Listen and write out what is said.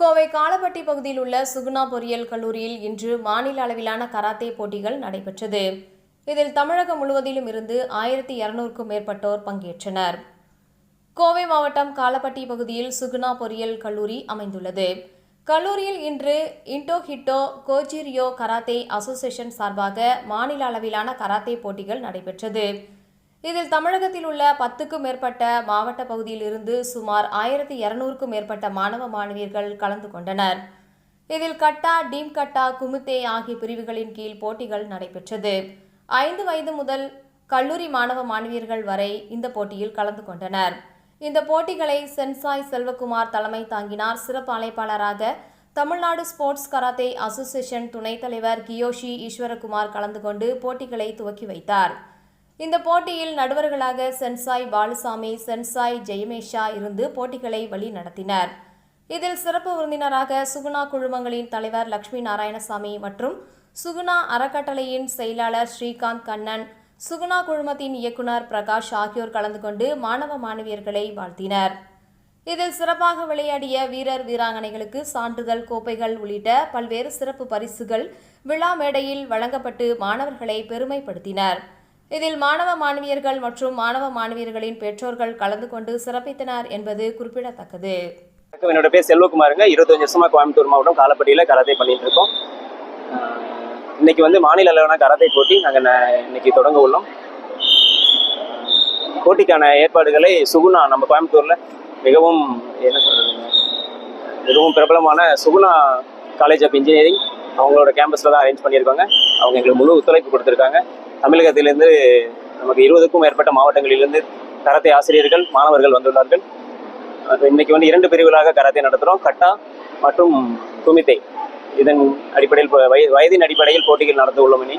கோவை காலப்பட்டி பகுதியில் உள்ள சுகுணா பொறியியல் கல்லூரியில் இன்று மாநில அளவிலான கராத்தே போட்டிகள் நடைபெற்றது. இதில் தமிழகம் முழுவதிலும் இருந்து ஆயிரத்தி இருநூறுக்கும் மேற்பட்டோர் பங்கேற்றனர். கோவை மாவட்டம் காலப்பட்டி பகுதியில் சுகுணா பொறியியல் கல்லூரி அமைந்துள்ளது. கல்லூரியில் இன்று இன்டோ ஹிட்டோ கோஜிரியோ கராத்தே அசோசியேஷன் சார்பாக மாநில அளவிலான கராத்தே போட்டிகள் நடைபெற்றது. இதில் தமிழகத்தில் உள்ள பத்துக்கும் மேற்பட்ட மாவட்ட பகுதியில் இருந்து சுமார் ஆயிரத்தி இருநூறுக்கும் மேற்பட்ட மாணவ மாணவியர்கள் கலந்து கொண்டனர். இதில் கட்டா டீம் கட்டா குமுத்தே ஆகிய பிரிவுகளின் கீழ் போட்டிகள் நடைபெற்றது. ஐந்து வயது முதல் கல்லூரி மாணவ மாணவியர்கள் வரை இந்த போட்டியில் கலந்து கொண்டனர். இந்த போட்டிகளை சென்சாய் செல்வகுமார் தலைமை தாங்கினார். சிறப்பு அழைப்பாளராக தமிழ்நாடு ஸ்போர்ட்ஸ் கராத்தே அசோசியேஷன் துணைத் தலைவர் கியோஷி ஈஸ்வரகுமார் கலந்து கொண்டு போட்டிகளை துவக்கி வைத்தார். இந்த போட்டியில் நடுவர்களாக சென்சாய் பாலுசாமி சென்சாய் ஜெயமேஷா இருந்து போட்டிகளை வழி நடத்தினர். இதில் சிறப்பு விருந்தினராக சுகுணா குழுமங்களின் தலைவர் லட்சுமி நாராயணசாமி மற்றும் சுகுணா அறக்கட்டளையின் செயலாளர் ஸ்ரீகாந்த் கண்ணன் சுகுணா குழுமத்தின் இயக்குனர் பிரகாஷ் ஆகியோர் கலந்து கொண்டு மாணவ மாணவியர்களை வாழ்த்தினர். இதில் சிறப்பாக விளையாடிய வீரர் வீராங்கனைகளுக்கு சான்றிதழ் கோப்பைகள் உள்ளிட்ட பல்வேறு சிறப்பு பரிசுகள் விழா மேடையில் வழங்கப்பட்டு மாணவர்களை பெருமைப்படுத்தினர். இதில் மாணவ மாணவியர்கள் மற்றும் மாணவ மாணவியர்களின் பெற்றோர்கள் கலந்து கொண்டு சிறப்பித்தனர் என்பது குறிப்பிடத்தக்கது. என்னோட பேர் செல்வகுமாருங்க. இருபத்தஞ்சு வருஷமா கோயம்புத்தூர் மாவட்டம் காலப்பட்டியில் கராத்தே பண்ணிட்டு இருக்கோம். இன்னைக்கு வந்து மாநில அளவிலான கராத்தே போட்டி நாங்கள் இன்னைக்கு தொடங்க உள்ளோம். போட்டிக்கான ஏற்பாடுகளை சுகுணா நம்ம கோயம்புத்தூர்ல மிகவும் என்ன சொல்றதுங்க மிகவும் பிரபலமான சுகுணா காலேஜ் ஆஃப் இன்ஜினியரிங் அவங்களோட கேம்பஸில் தான் அரேஞ்ச் பண்ணியிருக்காங்க. அவங்க எங்களுக்கு முழு ஒத்துழைப்பு கொடுத்துருக்காங்க. தமிழகத்திலிருந்து நமக்கு இருபதுக்கும் மேற்பட்ட மாவட்டங்களிலிருந்து கராத்தே ஆசிரியர்கள் மாணவர்கள் வந்துள்ளார்கள். இன்னைக்கு வந்து இரண்டு பிரிவுகளாக கராத்தே நடத்துகிறோம் கட்டா மற்றும் குமித்தை. இதன் அடிப்படையில் வயதின் அடிப்படையில் போட்டிகள் நடத்த உள்ளோம் இனி.